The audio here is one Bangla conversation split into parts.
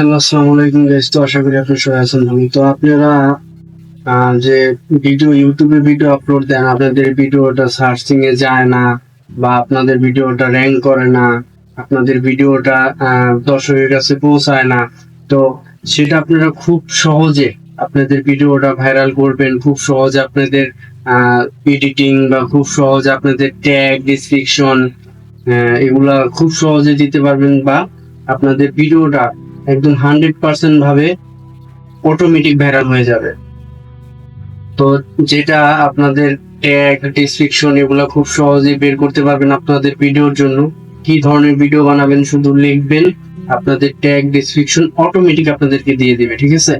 হ্যালো আসসালামু আলাইকুম গাইস তো আশা করি আপনারা সবাই আছেন ভালো। তো আপনারা যে ভিডিও ইউটিউবে ভিডিও আপলোড দেন, আপনাদের ভিডিওটা সার্চিং এ যায় না, বা আপনাদের ভিডিওটা র্যাঙ্ক করে না, আপনাদের ভিডিওটা দর্শকের কাছে পৌঁছায় না, তো সেটা আপনারা খুব সহজে আপনাদের ভিডিওটা ভাইরাল করবেন। খুব সহজে আপনাদের এডিটিং বা খুব সহজে আপনাদের ট্যাগ ডিসক্রিপশন এগুলা খুব সহজে দিতে পারবেন, বা আপনাদের ভিডিওটা একদম হান্ড্রেড পার্সেন্ট ভাবে অটোমেটিক ভাইরাল হয়ে যাবে। তো যেটা আপনাদের ট্যাগ ডিসক্রিপশন এগুলো খুব সহজেই বের করতে পারবেন আপনাদের ভিডিওর জন্য। কি ধরনের ভিডিও বানাবেন শুধু লিখবেন, আপনাদের ট্যাগ ডিসক্রিপশন অটোমেটিক আপনাদেরকে দিয়ে দিবে, ঠিক আছে?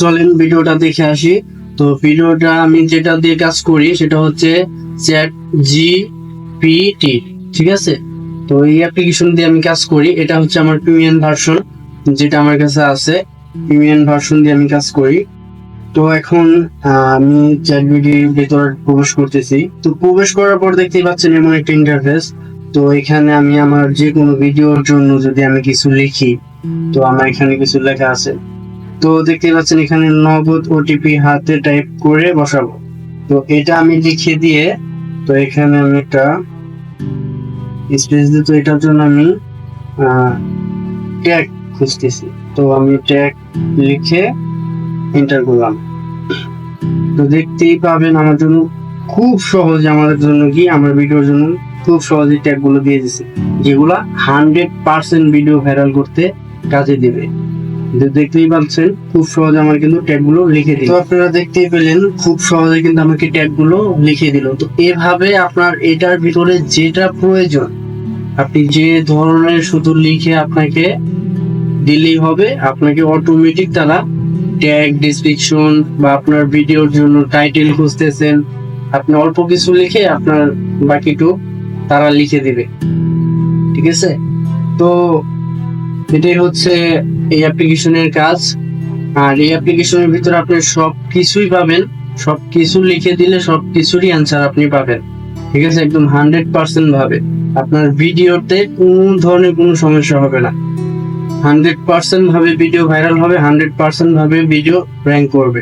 চলেন ভিডিওটা দেখে আসি। তো ভিডিওটা আমি যেটা দিয়ে কাজ করি সেটা হচ্ছে চ্যাট জি পিটি ঠিক আছে? তো এই অ্যাপ্লিকেশন দিয়ে আমি কাজ করি, এটা হচ্ছে আমার প্রিমিয়াম ভার্সন যেটা আমার কাছে আছে প্রিমিয়াম ভার্সন দিয়ে আমি কাজ করি। তো এখন আমি চ্যাট ভিডিওর ভেতর প্রবেশ করতেছি। তো প্রবেশ করার পর দেখতেই পাচ্ছেন এমন একটা ইন্টারফেস তো এখানে আমি আমার যে কোনো ভিডিওর জন্য যদি আমি কিছু লিখি, তো আমার এখানে কিছু লেখা আছে। তো দেখতেই পাচ্ছেন এখানে নগদ ওটিপি হাতে টাইপ করে বসাবো। তো এটা আমি লিখে দিয়ে, তো এখানে আমি একটা স্পেস দিতে এটার জন্য আমি ট্যাগ খুঁজতেছি। তো আমি ট্যাগ লিখে এন্টার করলাম। তো দেখতেই পাবেন আমার জন্য খুব সহজ আমাদের জন্য কি, আমার ভিডিওর জন্য খুব সহজে ট্যাগগুলো দিয়ে দিছে, যেগুলা হান্ড্রেড পার্সেন্ট ভিডিও ভাইরাল করতে কাজে দিবে। দেখতেই পাচ্ছেন, খুব সহজে আমার কিন্তু ট্যাগগুলো লিখে দিল। আপনারা দেখতেই পেলেন, খুব সহজে কিন্তু আমাকে ট্যাগগুলো লিখে দিল। তো এভাবে আপনার এটার ভিতরে যেটা প্রয়োজন, আপনি যে ধরনের শুধু লিখে আপনাকে দিলেই হবে। আপনাকে অটোমেটিক তারা ট্যাগ ডিসক্রিপশন বা আপনার ভিডিওর জন্য টাইটেল খুঁজতেছেন। আপনি অল্প কিছু লিখে আপনার বাকিটু তারা লিখে দিবে। ঠিক আছে? তো এটাই হচ্ছে এই অ্যাপ্লিকেশনের কাজ। আর এই অ্যাপ্লিকেশনের ভিতরে আপনি সব কিছুই পাবেন। সব কিছু লিখে দিলে সব কিছুরই অ্যান্সার আপনি পাবেন। ঠিক আছে? একদম হান্ড্রেড পার্সেন্ট ভাবে। আপনার ভিডিওতে কোন ধরনের কোনো সমস্যা হবে না। হান্ড্রেড পার্সেন্ট ভাবে ভিডিও ভাইরাল হবে, হান্ড্রেড পার্সেন্ট ভাবে ভিডিও র্যাঙ্ক করবে।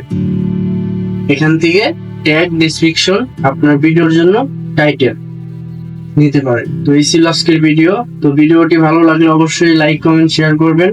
এখান থেকে ট্যাগ ডিসক্রিপশন আপনার ভিডিওর জন্য টাইটেল নিতে পারেন। তো এই ছিল আজকের ভিডিও তো ভিডিওটি ভালো লাগলে অবশ্যই লাইক কমেন্ট শেয়ার করবেন।